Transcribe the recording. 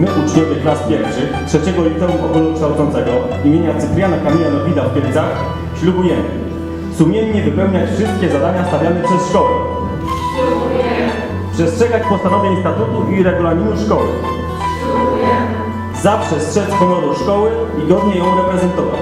my uczniowie klas pierwszych trzeciego liceum ogólnokształcącego imienia Cypriana Kamila Nowida w Kielcach ślubujemy sumiennie wypełniać wszystkie zadania stawiane przez szkołę. Przestrzegać postanowień statutu i regulaminu szkoły. Zawsze strzec honoru szkoły i godnie ją reprezentować.